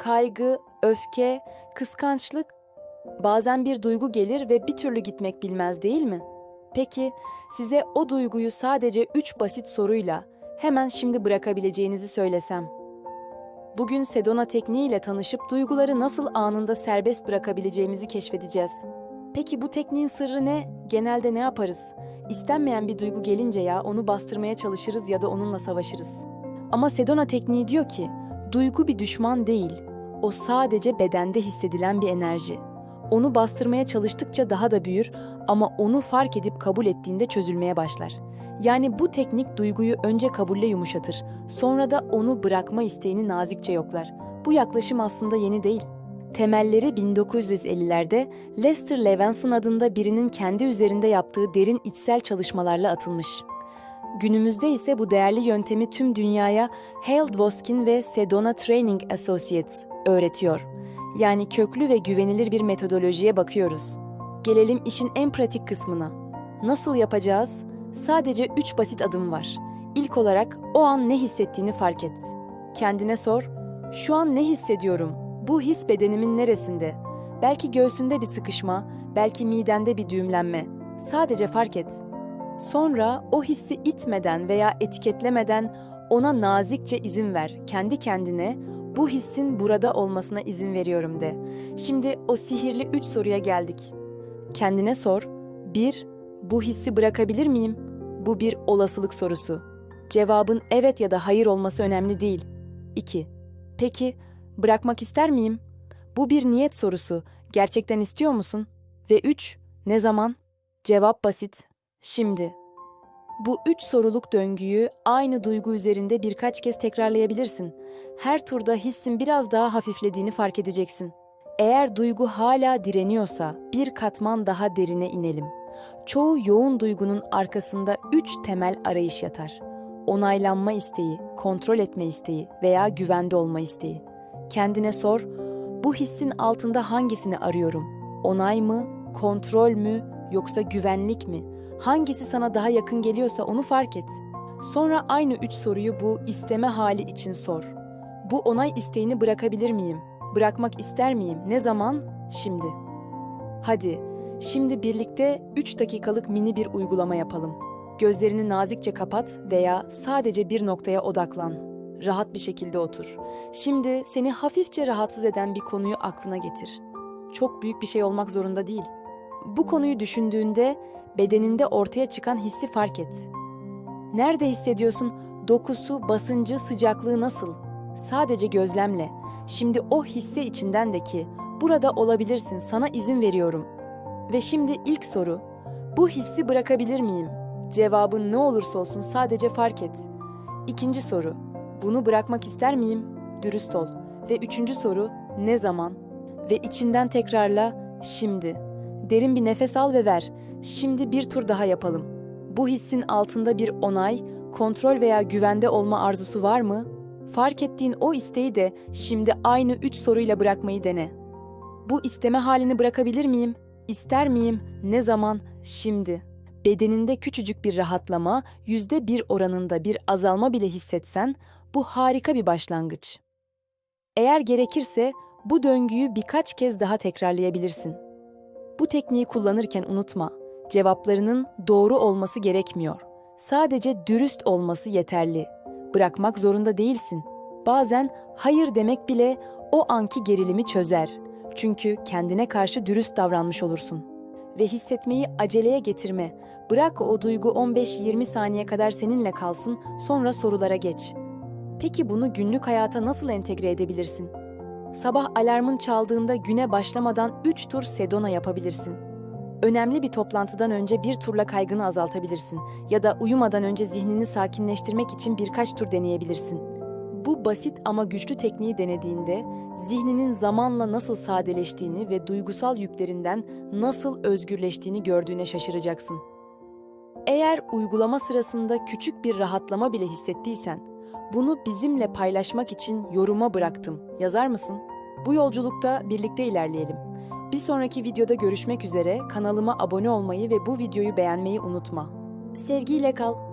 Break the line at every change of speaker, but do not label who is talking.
kaygı, öfke, kıskançlık bazen bir duygu gelir ve bir türlü gitmek bilmez değil mi? Peki size o duyguyu sadece üç basit soruyla hemen şimdi bırakabileceğinizi söylesem. Bugün Sedona tekniğiyle tanışıp duyguları nasıl anında serbest bırakabileceğimizi keşfedeceğiz. Peki bu tekniğin sırrı ne? Genelde ne yaparız? İstenmeyen bir duygu gelince ya onu bastırmaya çalışırız ya da onunla savaşırız. Ama Sedona tekniği diyor ki, duygu bir düşman değil. O sadece bedende hissedilen bir enerji. Onu bastırmaya çalıştıkça daha da büyür ama onu fark edip kabul ettiğinde çözülmeye başlar. Yani bu teknik duyguyu önce kabulle yumuşatır, sonra da onu bırakma isteğini nazikçe yoklar. Bu yaklaşım aslında yeni değil. Temelleri 1950'lerde Lester Levinson adında birinin kendi üzerinde yaptığı derin içsel çalışmalarla atılmış. Günümüzde ise bu değerli yöntemi tüm dünyaya Hale Dwoskin ve Sedona Training Associates öğretiyor. Yani köklü ve güvenilir bir metodolojiye bakıyoruz. Gelelim işin en pratik kısmına. Nasıl yapacağız? Sadece üç basit adım var. İlk olarak o an ne hissettiğini fark et. Kendine sor, şu an ne hissediyorum? Bu his bedenimin neresinde? Belki göğsünde bir sıkışma, belki midende bir düğümlenme. Sadece fark et. Sonra o hissi itmeden veya etiketlemeden ona nazikçe izin ver. Kendi kendine bu hissin burada olmasına izin veriyorum de. Şimdi o sihirli üç soruya geldik. Kendine sor. 1. Bu hissi bırakabilir miyim? Bu bir olasılık sorusu. Cevabın evet ya da hayır olması önemli değil. 2. Peki, bırakmak ister miyim? Bu bir niyet sorusu. Gerçekten istiyor musun? Ve 3. Ne zaman? Cevap basit. Şimdi. Bu üç soruluk döngüyü aynı duygu üzerinde birkaç kez tekrarlayabilirsin. Her turda hissin biraz daha hafiflediğini fark edeceksin. Eğer duygu hala direniyorsa bir katman daha derine inelim. Çoğu yoğun duygunun arkasında üç temel arayış yatar. Onaylanma isteği, kontrol etme isteği veya güvende olma isteği. Kendine sor, bu hissin altında hangisini arıyorum? Onay mı, kontrol mü yoksa güvenlik mi? Hangisi sana daha yakın geliyorsa onu fark et. Sonra aynı üç soruyu bu isteme hali için sor. Bu onay isteğini bırakabilir miyim? Bırakmak ister miyim? Ne zaman? Şimdi. Hadi, şimdi birlikte 3 dakikalık mini bir uygulama yapalım. Gözlerini nazikçe kapat veya sadece bir noktaya odaklan. Rahat bir şekilde otur. Şimdi seni hafifçe rahatsız eden bir konuyu aklına getir. Çok büyük bir şey olmak zorunda değil. Bu konuyu düşündüğünde bedeninde ortaya çıkan hissi fark et. Nerede hissediyorsun? Dokusu, basıncı, sıcaklığı nasıl? Sadece gözlemle. Şimdi o hisse içinden de ki burada olabilirsin, sana izin veriyorum. Ve şimdi ilk soru. Bu hissi bırakabilir miyim? Cevabın ne olursa olsun sadece fark et. İkinci soru. Bunu bırakmak ister miyim? Dürüst ol. Ve üçüncü soru. Ne zaman? Ve içinden tekrarla. Şimdi. Derin bir nefes al ve ver. Şimdi bir tur daha yapalım. Bu hissin altında bir onay, kontrol veya güvende olma arzusu var mı? Fark ettiğin o isteği de şimdi aynı üç soruyla bırakmayı dene. Bu isteme halini bırakabilir miyim? İster miyim? Ne zaman? Şimdi. Bedeninde küçücük bir rahatlama, yüzde bir oranında bir azalma bile hissetsen, bu harika bir başlangıç. Eğer gerekirse bu döngüyü birkaç kez daha tekrarlayabilirsin. Bu tekniği kullanırken unutma, cevaplarının doğru olması gerekmiyor. Sadece dürüst olması yeterli. Bırakmak zorunda değilsin. Bazen hayır demek bile o anki gerilimi çözer. Çünkü kendine karşı dürüst davranmış olursun. Ve hissetmeyi aceleye getirme. Bırak o duygu 15-20 saniye kadar seninle kalsın, sonra sorulara geç. Peki bunu günlük hayata nasıl entegre edebilirsin? Sabah alarmın çaldığında güne başlamadan 3 tur sedona yapabilirsin. Önemli bir toplantıdan önce bir turla kaygını azaltabilirsin ya da uyumadan önce zihnini sakinleştirmek için birkaç tur deneyebilirsin. Bu basit ama güçlü tekniği denediğinde zihninin zamanla nasıl sadeleştiğini ve duygusal yüklerinden nasıl özgürleştiğini gördüğüne şaşıracaksın. Eğer uygulama sırasında küçük bir rahatlama bile hissettiysen, bunu bizimle paylaşmak için yoruma bıraktım. Yazar mısın? Bu yolculukta birlikte ilerleyelim. Bir sonraki videoda görüşmek üzere. Kanalıma abone olmayı ve bu videoyu beğenmeyi unutma. Sevgiyle kal.